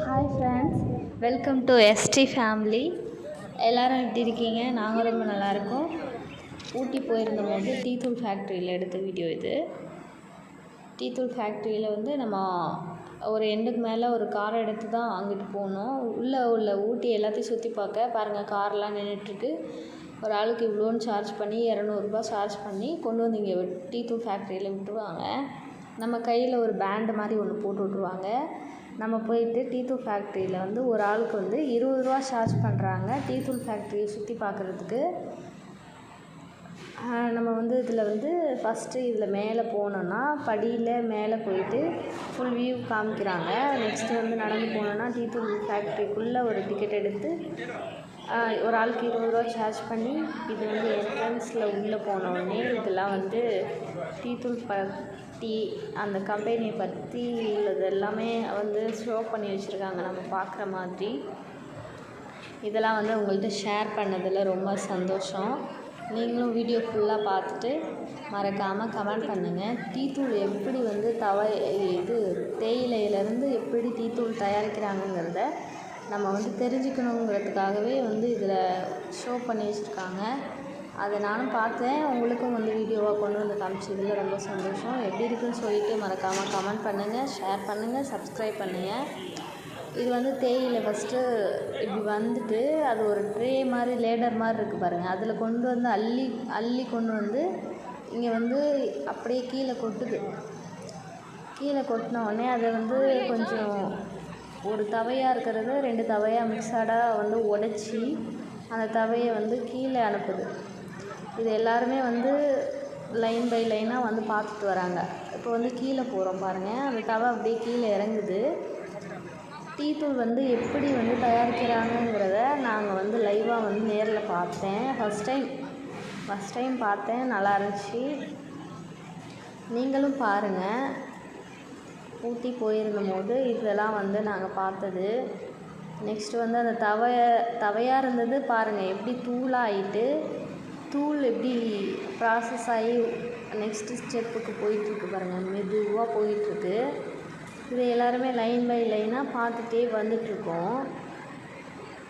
Hi friends welcome to ST family எல்லோரும் எப்படி இருக்கீங்க? நாங்கள் ரொம்ப நல்லாயிருக்கோம். ஊட்டி போயிருந்தபோது வந்து டீத்தூள் ஃபேக்ட்ரியில் எடுத்த வீடியோ இது. டீத்தூள் ஃபேக்ட்ரியில் வந்து நம்ம ஒரு எண்டுக்கு மேலே ஒரு கார் எடுத்து தான் அங்கிட்டு போனோம். உள்ளே உள்ள ஊட்டி எல்லாத்தையும் சுற்றி பார்க்க பாருங்கள் கார்லாம் நின்றுட்டுருக்கு ஒரு ஆளுக்கு இவ்வளோன்னு சார்ஜ் பண்ணி இரநூறுபா சார்ஜ் பண்ணி கொண்டு வந்து இங்கே டீ தூள் ஃபேக்ட்ரியில் விட்டுருவாங்க. நம்ம கையில் ஒரு பேண்டு மாதிரி ஒன்று போட்டு விட்ருவாங்க நம்ம போயிட்டு டீத்தூள் ஃபேக்ட்ரியில் வந்து ஒரு ஆளுக்கு வந்து இருபது ரூபா சார்ஜ் பண்ணுறாங்க டீத்தூள் ஃபேக்ட்ரியை சுற்றி பார்க்குறதுக்கு நம்ம வந்து இதில் வந்து ஃபஸ்ட்டு இதில் மேலே போனோன்னா படியில் மேலே போயிட்டு ஃபுல் வியூ காமிக்கிறாங்க. நெக்ஸ்ட்டு வந்து நடந்து போனோன்னா டீத்தூள் ஃபேக்ட்ரிக்குள்ளே ஒரு டிக்கெட் எடுத்து ஒரு ஆளுக்கு இருபது ரூபா சார்ஜ் பண்ணி இது வந்து என்ட்ரன்ஸில் உள்ளே போனோடனே இதெல்லாம் வந்து டீத்தூள் பற்றி அந்த கம்பெனியை பற்றி உள்ளது எல்லாமே வந்து ஷோ பண்ணி வச்சுருக்காங்க. நம்ம பார்க்குற மாதிரி. இதெல்லாம் வந்து உங்கள்கிட்ட ஷேர் பண்ணதில் ரொம்ப சந்தோஷம். நீங்களும் வீடியோ ஃபுல்லாக பார்த்துட்டு மறக்காமல் கமெண்ட் பண்ணுங்கள் டீத்தூள் எப்படி வந்து தவ இது தேயிலையிலேருந்து எப்படி டீத்தூள் தயாரிக்கிறாங்கங்கிறத நம்ம வந்து தெரிஞ்சுக்கணுங்கிறதுக்காகவே வந்து இதில் ஷோ பண்ணி வச்சுருக்காங்க. அதை நானும் பார்த்தேன். உங்களுக்கும் வந்து வீடியோவாக கொண்டு வந்து காமிச்சதில் ரொம்ப சந்தோஷம். எப்படி இருக்குன்னு சொல்லிட்டு மறக்காமல் கமெண்ட் பண்ணுங்கள் ஷேர் பண்ணுங்கள் சப்ஸ்கிரைப் பண்ணுங்கள் இது வந்து தேயிலை ஃபஸ்ட்டு இப்படி வந்துட்டு அது ஒரு ட்ரே மாதிரி லேடர் மாதிரி இருக்குது பாருங்கள் அதில் கொண்டு வந்து அள்ளி அள்ளி கொண்டு வந்து இங்கே வந்து அப்படியே கீழே கொட்டுது. கீழே கொட்டின உடனே அதை வந்து கொஞ்சம் ஒரு தவையாக இருக்கிறத ரெண்டு தவையாக மிக்சடாக வந்து உடச்சி அந்த தவையை வந்து கீழே அனுப்புது. இது எல்லாருமே வந்து லைன் பை லைனாக வந்து பார்த்துட்டு வராங்க. இப்போ வந்து கீழே போகிறோம் பாருங்கள் அந்த தவை அப்படியே கீழே இறங்குது. டீத்தூள் வந்து எப்படி வந்து தயாரிக்கிறாங்கங்கிறத நாங்கள் வந்து லைவாக வந்து நேரில் பார்த்தேன். ஃபஸ்ட் டைம் ஃபஸ்ட் டைம் பார்த்தேன். நல்லா இருந்துச்சு. நீங்களும் பாருங்கள் ஊட்டி போயிருந்தபோது இதெல்லாம் வந்து நாங்கள் பார்த்தது. நெக்ஸ்ட்டு வந்து அந்த தவைய தவையாக இருந்தது பாருங்கள் எப்படி தூளாகிட்டு தூள் எப்படி ப்ராசஸ் ஆகி நெக்ஸ்ட்டு ஸ்டெப்புக்கு போயிட்டுருக்கு பாருங்கள் மெதுவாக போயிட்டுருக்கு. இது எல்லாருமே லைன் பை லைனாக பார்த்துட்டே வந்துட்ருக்கோம்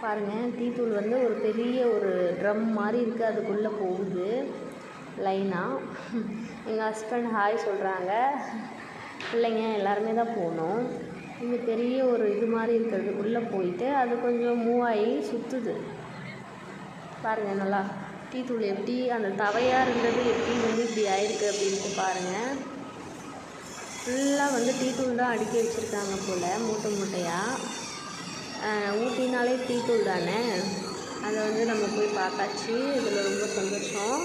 பாருங்கள் டீத்தூள் வந்து ஒரு பெரிய ஒரு ட்ரம் மாதிரி இருக்குது அதுக்குள்ளே போகுது. லைனாக எங்கள் ஹஸ்பண்ட் ஹாய் சொல்கிறாங்க பிள்ளைங்க எல்லாருமே தான் போனோம். இங்கே பெரிய ஒரு இது மாதிரி இருக்கிறதுக்குள்ளே போயிட்டு அது கொஞ்சம் மூவ் ஆகி சுற்றுது பாருங்கள் நல்லா டீ தூள் எப்படி அந்த தவையாக இருந்தது எப்படி வந்து இப்படி ஆயிருக்கு அப்படின்ட்டு பாருங்கள் ஃபுல்லாக வந்து டீ தூள் தான் அடுக்கி வச்சுருக்காங்க போல் மூட்டை மூட்டையாக ஊட்டினாலே டீ தூள் தானே. அதை வந்து நம்ம போய் பார்த்தாச்சு. இதில் ரொம்ப சந்தோஷம்.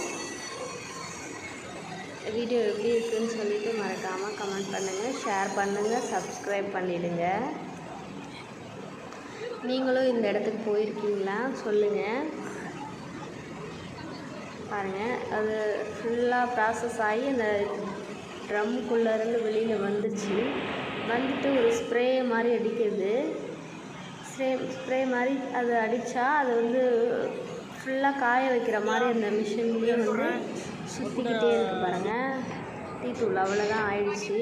வீடியோ எப்படி இருக்குதுன்னு சொல்லிவிட்டு மறக்காமல் கமெண்ட் பண்ணுங்கள் ஷேர் பண்ணுங்கள் சப்ஸ்கிரைப் பண்ணிவிடுங்க நீங்களும் இந்த இடத்துக்கு போயிருக்கீங்களா? சொல்லுங்கள் பாருங்கள் அது ஃபுல்லாக ப்ராசஸ் ஆகி அந்த ட்ரம்முக்குள்ளேருந்து வெளியில் வந்துச்சு. வந்துட்டு ஒரு ஸ்ப்ரே மாதிரி அடிக்கிறது ஸ்ப்ரே ஸ்ப்ரே மாதிரி அது அடித்தா அது வந்து ஃபுல்லாக காய வைக்கிற மாதிரி அந்த மிஷின்லேயே வந்து சுற்றிக்கிட்டே இருக்குது பாருங்கள் டீ தூள் அவ்வளோதான் ஆயிடுச்சு.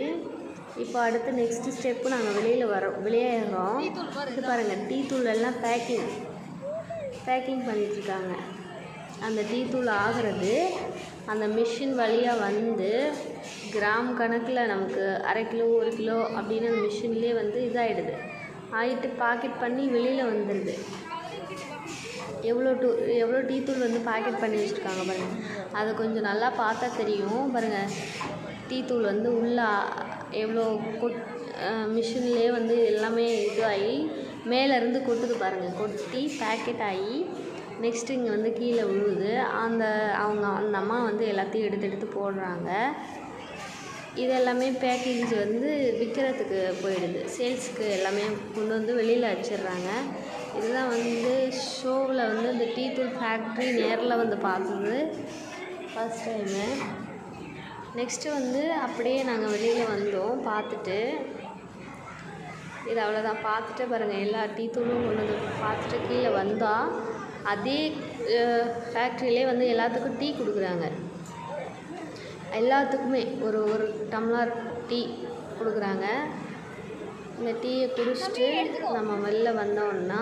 இப்போ அடுத்து நெக்ஸ்ட்டு ஸ்டெப்பு நாங்கள் வெளியில் வரோம் வெளியேறோம். இது பாருங்கள் டீ தூள் எல்லாம் பேக்கிங் பேக்கிங் பண்ணிகிட்ருக்காங்க அந்த டீ தூள் ஆகிறது அந்த மிஷின் வழியாக வந்து கிராம் கணக்கில் நமக்கு அரை கிலோ ஒரு கிலோ அப்படின்னு அந்த மிஷின்லேயே வந்து இதாகிடுது ஆகிட்டு பாக்கெட் பண்ணி வெளியில் வந்துடுது எவ்வளோ டூ எவ்வளோ டீ தூள் வந்து பாக்கெட் பண்ணி வச்சுருக்காங்க பாருங்கள் அதை கொஞ்சம் நல்லா பார்த்தா தெரியும். பாருங்கள் டீ தூள் வந்து உள்ளே எவ்வளோ கொட் மிஷின்லேயே வந்து எல்லாமே இதுவாகி மேலேருந்து கொட்டுது பாருங்கள் கொட்டி பேக்கெட் ஆகி நெக்ஸ்ட்டு இங்கே வந்து கீழே விழுவுது. அந்த அவங்க அந்த அம்மா வந்து எல்லாத்தையும் எடுத்து எடுத்து போடுறாங்க. இது எல்லாமே பேக்கேஜ் வந்து விற்கிறதுக்கு போயிடுது. சேல்ஸுக்கு எல்லாமே கொண்டு வந்து வெளியில் வச்சிடுறாங்க. இதுதான் வந்து ஷோவில் வந்து இந்த டீ தூள் ஃபேக்ட்ரி நேரில் வந்து பார்த்தது. ஃபஸ்ட் டைமு நெக்ஸ்ட்டு வந்து அப்படியே நாங்கள் வெளியில் வந்தோம் பார்த்துட்டு. இது அவ்வளோதான் பார்த்துட்டு பாருங்கள் எல்லா டீ தூளும் கொண்டு வந்து பார்த்துட்டு கீழே வந்தால் அதே ஃபேக்ட்ரியிலே வந்து எல்லாத்துக்கும் டீ கொடுக்குறாங்க. எல்லாத்துக்குமே ஒரு ஒரு டம்ளர் டீ கொடுக்குறாங்க. இந்த டீயை குடிச்சிட்டு நம்ம வெளில வந்தோம்னா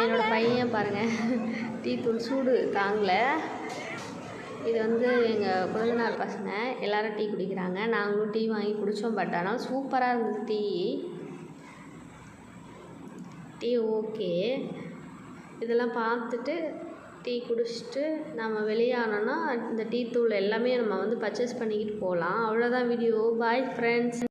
என்னோடய பையன் பாருங்கள் டீ தூள் சூடு தாங்கல. இது வந்து எங்கள் கொழுந்தனார் பசங்க எல்லாரும் டீ குடிக்கிறாங்க. நாங்களும் டீ வாங்கி குடித்தோம் பட் ஆனால் சூப்பராக இருந்தது டீ. Tea okay. இதெல்லாம் பார்த்துட்டு டீ குடிச்சிட்டு நம்ம வெளியானோன்னா இந்த டீ தூள் எல்லாமே நம்ம வந்து பர்ச்சேஸ் பண்ணிக்கிட்டு போகலாம். அவ்வளோதான் வீடியோ பாய் ஃப்ரெண்ட்ஸ்